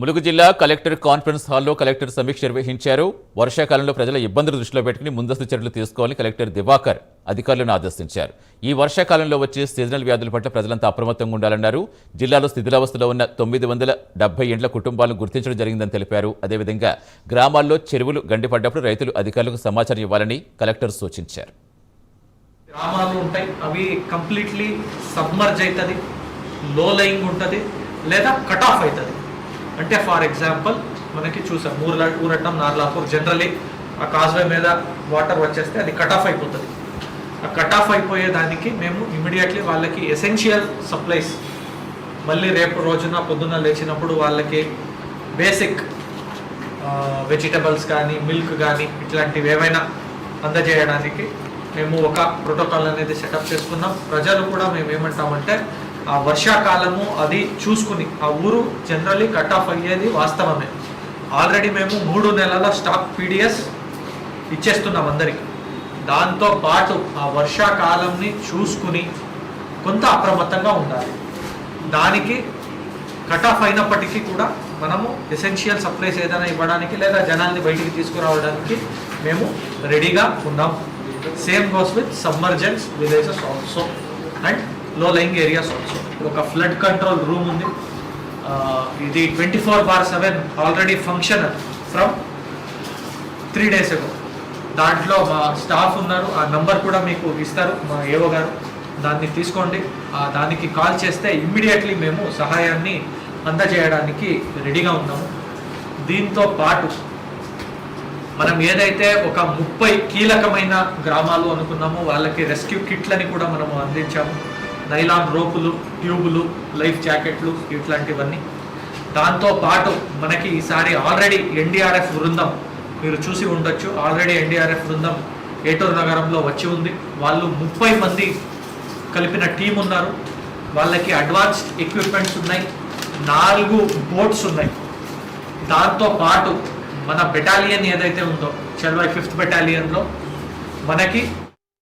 ములుగు జిల్లా collector conference హాల్లో collector సమీక్ష నిర్వహించారు. వర్షాకాలంలో ప్రజల ఇబ్బందులు దృష్టిలో పెట్టుకుని ముందస్తు చర్యలు తీసుకోవాలని కలెక్టర్ దివాకర్ అధికారులను ఆదేశించారు. ఈ వర్షాకాలంలో వచ్చే సీజనల్ వ్యాధుల పట్ల ప్రజలంతా అప్రమత్తంగా ఉండాలన్నారు. జిల్లాలో స్థితిలావస్థలో ఉన్న తొమ్మిది వందల డెబ్బై ఇండ్ల కుటుంబాలను గుర్తించడం జరిగిందని తెలిపారు. అదేవిధంగా గ్రామాల్లో చెరువులు గండిపడ్డప్పుడు రైతులు అధికారులకు సమాచారం ఇవ్వాలని కలెక్టర్ సూచించారు. గ్రామాలు ఉంటాయి. అవి కంప్లీట్లీ సబ్మర్జ్ అవుతుంది. లో లయింగ్ ఉంటుంది. లేదా కట్ ఆఫ్ అవుతుంది. అంటే ఫర్ ఎగ్జాంపుల్ మనకి చూసాం ఊర్ల ఊరటం నార్లాపూర్ జనరలీ ఆ కాజ్వే మీద వాటర్ వచ్చేస్తే అది కట్ ఆఫ్ అయిపోతుంది. ఆ కట్ ఆఫ్ అయిపోయే దానికి మేము ఇమీడియట్లీ వాళ్ళకి ఎసెన్షియల్ సప్లైస్ మళ్ళీ రేపు రోజున పొద్దున్న లేచినప్పుడు వాళ్ళకి బేసిక్ వెజిటబుల్స్ కానీ మిల్క్ కానీ ఇట్లాంటివి ఏవైనా అందజేయడానికి మేము ఒక ప్రోటోకాల్ అనేది సెటప్ చేసుకున్నాం. ప్రజలు కూడా మేము ఏమంటామంటే ఆ వర్షాకాలము అది చూసుకుని ఆ ఊరు జనరల్లీ కట్ ఆఫ్ అయ్యేది వాస్తవమే. ఆల్రెడీ మేము మూడు నెలల స్టాక్ పీడిఎస్ ఇచ్చేస్తున్నాం అందరికి. దాంతో పాటు ఆ వర్షాకాలంని చూసుకుని కొంత అప్రమత్తంగా ఉండాలి. దానికి కట్ ఆఫ్ అయినప్పటికీ కూడా మనము ఎసెన్షియల్ సప్లైస్ ఏదైనా ఇవ్వడానికి లేదా జనాల్ని బయటికి తీసుకురావడానికి మేము రెడీగా ఉన్నాం. Same goes with submergence villages also and low lying areas also ఒక ఫ్లడ్ కంట్రోల్ రూమ్ ఉంది. ఇది twenty four bar seven already function from three days ago దాంట్లో మా స్టాఫ్ ఉన్నారు. ఆ నంబర్ కూడా మీకు ఇస్తారు మా ఏవో గారు. దాన్ని తీసుకోండి. దానికి కాల్ చేస్తే ఇమ్మీడియట్లీ మేము సహాయాన్ని అందజేయడానికి రెడీగా ఉన్నాము. దీంతో పాటు మనం ఏదైతే ఒక ముప్పై కీలకమైన గ్రామాలు అనుకున్నామో వాళ్ళకి రెస్క్యూ కిట్లని కూడా మనము అందించాము. నైలాన్ రోపులు ట్యూబులు లైఫ్ జాకెట్లు ఇట్లాంటివన్నీ. దాంతో పాటు మనకి ఈసారి ఆల్రెడీ ఎన్డీఆర్ఎఫ్ బృందం మీరు చూసి ఉండొచ్చు ఆల్రెడీ ఎన్డీఆర్ఎఫ్ బృందం ఏటూరు నగరంలో వచ్చి ఉంది. వాళ్ళు ముప్పై మంది కలిపిన టీం ఉన్నారు. వాళ్ళకి అడ్వాన్స్డ్ ఎక్విప్మెంట్స్ ఉన్నాయి. నాలుగు బోట్స్ ఉన్నాయి. దాంతో పాటు మన బెటాలియన్ ఏదైతే ఉందో చల్వాయ్ ఫిఫ్త్ బెటాలియన్లో మనకి